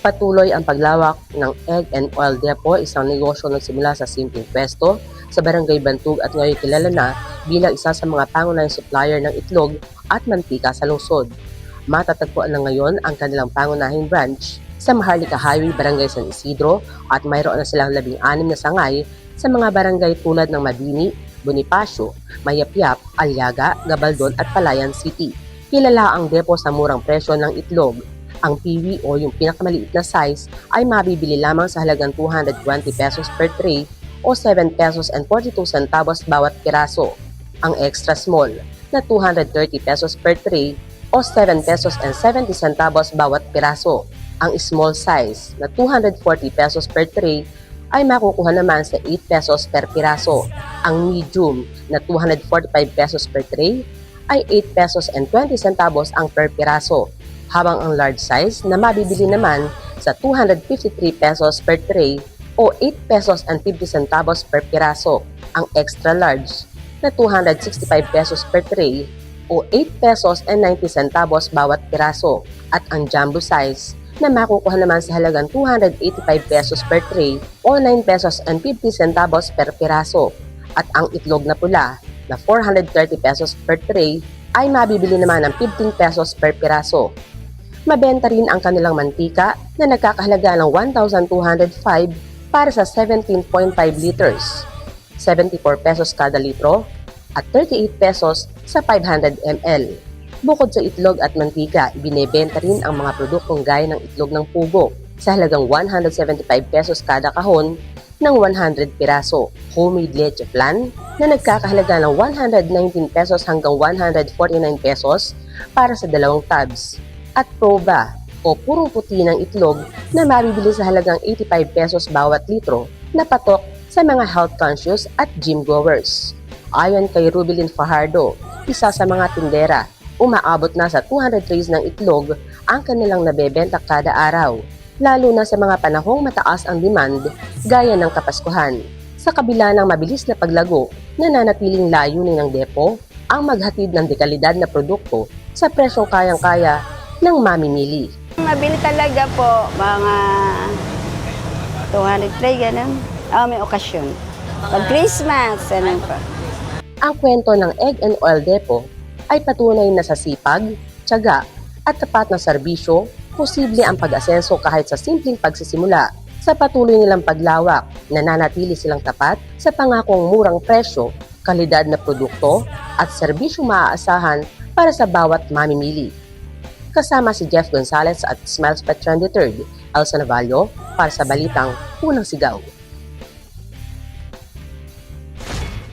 Patuloy ang paglawak ng Egg and Oil Depot, isang negosyo na nagsimula sa simpleng pwesto sa Barangay Bantug at ngayon kilala na bilang isa sa mga pangunahing supplier ng itlog at mantika sa lungsod. Matatagpuan na ngayon ang kanilang pangunahing branch sa Maharlika Highway, Barangay San Isidro at mayroon na silang labing-anim na sangay sa mga barangay tulad ng Mabini, Bonifacio, Mayapyap, Aliaga, Gabaldon at Palayan City. Kilala ang depo sa murang presyo ng itlog ang piwi o yung pinakamaliit na size ay mabibili lamang sa halagang 220 pesos per tray o 7 pesos and 42 centavos bawat piraso. Ang extra small na 230 pesos per tray o 7 pesos and 70 centavos bawat piraso. Ang small size na 240 pesos per tray ay makukuha naman sa 8 pesos per piraso. Ang medium na 245 pesos per tray ay 8 pesos and 20 centavos ang per piraso habang ang large size na mabibili naman sa 253 pesos per tray o 8 pesos and 50 centavos per piraso. Ang extra large na 265 pesos per tray o 8 pesos and 90 centavos bawat piraso. At ang jumbo size na makukuha naman sa halagang 285 pesos per tray o 9 pesos and 50 centavos per piraso. At ang itlog na pula na 430 pesos per tray ay mabibili naman ng 15 pesos per piraso. Mabenta rin ang kanilang mantika na nagkakahalaga ng 1,205 para sa 17.5 liters, 74 pesos kada litro, at 38 pesos sa 500 ml. Bukod sa itlog at mantika, ibinebenta rin ang mga produktong gaya ng itlog ng pugo sa halagang 175 pesos kada kahon ng 100 piraso. Homemade leche flan na nagkakahalaga ng 119 pesos hanggang 149 pesos para sa dalawang tubs at proba o puro puti ng itlog na mabibili sa halagang 85 pesos bawat litro na patok sa mga health conscious at gym goers. Ayon kay Rubilin Fajardo, isa sa mga tindera, umaabot na sa 200 trays ng itlog ang kanilang nabebenta kada araw, lalo na sa mga panahong mataas ang demand gaya ng Kapaskuhan. Sa kabila ng mabilis na paglago, nananatiling layunin ng depo ang maghatid ng dekalidad na produkto sa presyong kayang-kaya ng mamimili. Mabili talaga po, mga 200 tray, ganun. Ah, may okasyon. Pag Christmas, ano pa. Ang kwento ng Egg and Oil Depot ay patunay na sa sipag, tiyaga at tapat na serbisyo, posible ang pag-asenso kahit sa simpleng pagsisimula. Sa patuloy nilang paglawak, nananatili silang tapat sa pangakong murang presyo, kalidad na produkto at serbisyong maaasahan para sa bawat mamimili. Kasama si Jeff Gonzalez at Smiles Petron III, Elsa Navallo para sa Balitang Unang Sigaw.